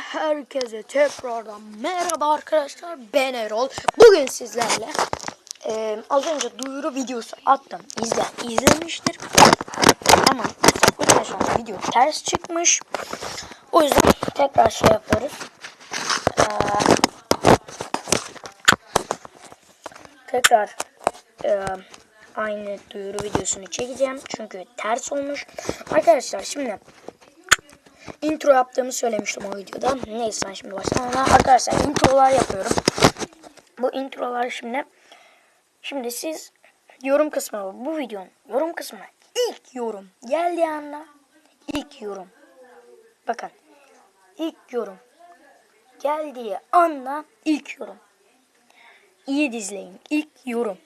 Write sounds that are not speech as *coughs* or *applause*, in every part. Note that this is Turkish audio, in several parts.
Herkese tekrardan merhaba arkadaşlar ben Erol. Bugün sizlerle e, az önce duyuru videosu attım. İzleyen izlemiştir. Ama bu sonra video ters çıkmış. O yüzden tekrar şey yaparız. Ee, tekrar e, aynı duyuru videosunu çekeceğim. Çünkü ters olmuş. Arkadaşlar şimdi intro yaptığımı söylemiştim o videoda. Neyse ben şimdi başlayalım. Arkadaşlar introlar yapıyorum. Bu introlar şimdi şimdi siz yorum kısmına bu videonun yorum kısmına ilk yorum geldiği anda ilk yorum bakın ilk yorum geldiği anda ilk yorum iyi dizleyin ilk yorum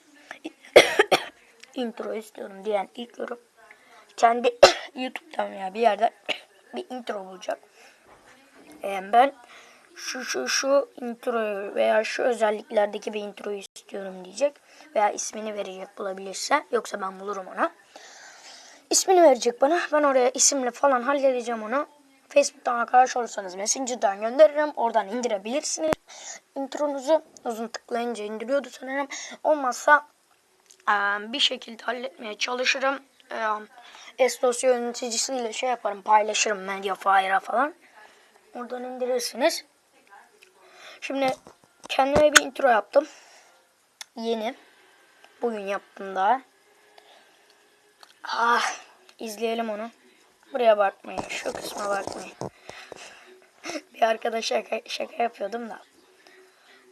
*coughs* intro istiyorum diyen ilk yorum kendi *coughs* YouTube'dan veya bir yerden bir intro bulacak. Ee, ben şu şu şu introyu veya şu özelliklerdeki bir introyu istiyorum diyecek. Veya ismini verecek bulabilirse. Yoksa ben bulurum ona. İsmini verecek bana. Ben oraya isimle falan halledeceğim onu. Facebook'tan arkadaş olursanız Messenger'dan gönderirim. Oradan indirebilirsiniz. Intronuzu uzun tıklayınca indiriyordu sanırım. Olmazsa bir şekilde halletmeye çalışırım. E, S-Dosya yöneticisiyle şey yaparım paylaşırım Mediafire'a falan. Oradan indirirsiniz. Şimdi kendime bir intro yaptım. Yeni. Bugün yaptım daha. Ah, izleyelim onu. Buraya bakmayın. Şu kısma bakmayın. *laughs* bir arkadaş şaka, şaka yapıyordum da.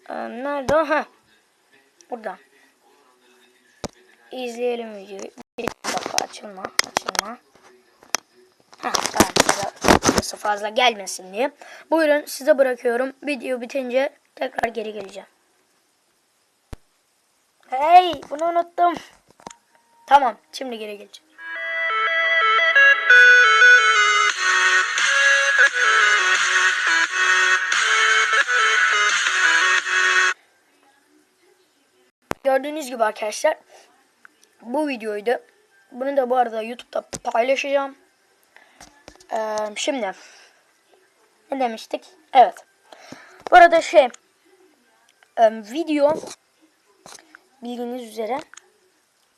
Ee, nerede o? Ha. Burada. İzleyelim videoyu. Bir dakika açılma. Açılma. Ha, tamam. Fazla gelmesin diye. Buyurun size bırakıyorum. Video bitince tekrar geri geleceğim. Hey bunu unuttum. Tamam şimdi geri geleceğim. Gördüğünüz gibi arkadaşlar bu videoydu. Bunu da bu arada YouTube'da paylaşacağım. Ee, şimdi ne demiştik? Evet. Bu arada şey e, video bildiğiniz üzere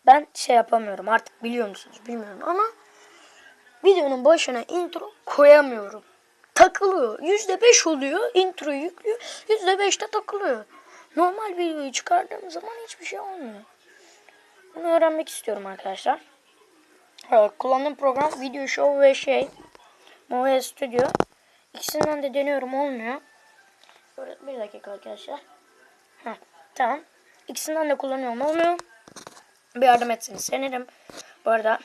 ben şey yapamıyorum artık biliyor musunuz bilmiyorum ama videonun başına intro koyamıyorum. Takılıyor. Yüzde beş oluyor. Intro yüklüyor. Yüzde beşte takılıyor. Normal videoyu çıkardığım zaman hiçbir şey olmuyor. Bunu öğrenmek istiyorum arkadaşlar. Evet, kullandığım program Video Show ve şey Movie Studio. İkisinden de deniyorum olmuyor. Böyle bir dakika arkadaşlar. Heh, tamam. İkisinden de kullanıyorum olmuyor. Bir yardım etsiniz sevinirim. Bu arada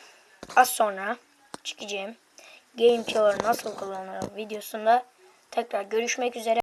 az sonra çıkacağım Game Killer nasıl kullanılır videosunda tekrar görüşmek üzere.